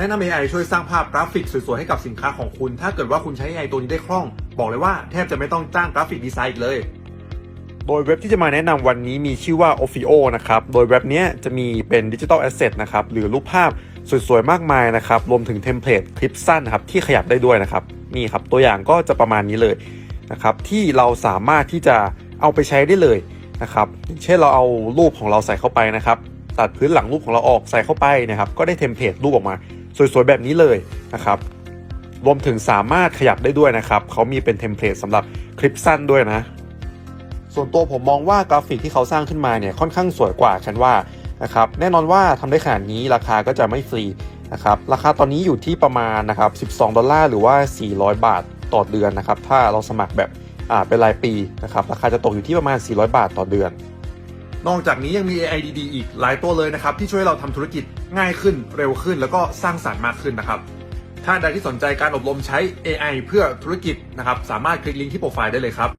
แนะนำ AI ช่วยสร้างภาพกราฟิกสวยๆให้กับสินค้าของคุณ ถ้าเกิดว่าคุณใช้ AI ตัวนี้ได้คล่อง บอกเลยว่าแทบจะไม่ต้องจ้างกราฟิกดีไซน์อีกเลย โดยเว็บที่จะมาแนะนำวันนี้มีชื่อว่า Ofio นะครับ โดยเว็บเนี้ยจะมีเป็นดิจิทัลแอสเซทนะครับ หรือรูปภาพสวยๆ มากมายนะครับ รวมถึงเทมเพลตคลิปสั้นครับที่ขยับได้ด้วยนะครับ นี่ครับตัวอย่างก็จะประมาณนี้เลยนะครับ ที่เราสามารถที่จะเอาไปใช้ได้เลยนะครับ เช่นเราเอารูปของเราใส่เข้าไปนะครับ ตัดพื้นหลังรูปของเราออกใส่เข้าไปนะครับ ก็ได้เทมเพลตรูปออกมา สวยๆ แบบนี้เลยนะครับ รวมถึงสามารถขยับได้ด้วยนะครับ เขามีเป็นเทมเพลตสำหรับคลิปสั้นด้วยนะ ส่วนตัวผมมองว่ากราฟิกที่เขาสร้างขึ้นมาเนี่ยค่อนข้างสวยกว่าฉันว่านะครับ แน่นอนว่าทำได้ขนาดนี้ราคาก็จะไม่ฟรีนะครับ ราคาตอนนี้อยู่ที่ประมาณนะครับ 12 ดอลลาร์หรือว่า 400 บาทต่อเดือนนะครับ ถ้าเราสมัครแบบอ่าเป็นรายปีนะครับ ราคาจะตกอยู่ที่ประมาณ 400 บาทต่อเดือน นอกจากนี้ยังมี AI ดีๆอีกหลายตัวเลยนะครับ ที่ช่วยเราทำธุรกิจง่ายขึ้นเร็วขึ้น แล้วก็สร้างสรรค์มากขึ้นนะครับ ถ้าใดที่สนใจการอบรมใช้ AI เพื่อธุรกิจนะครับสามารถคลิกลิงก์ที่โปรไฟล์ได้เลยครับ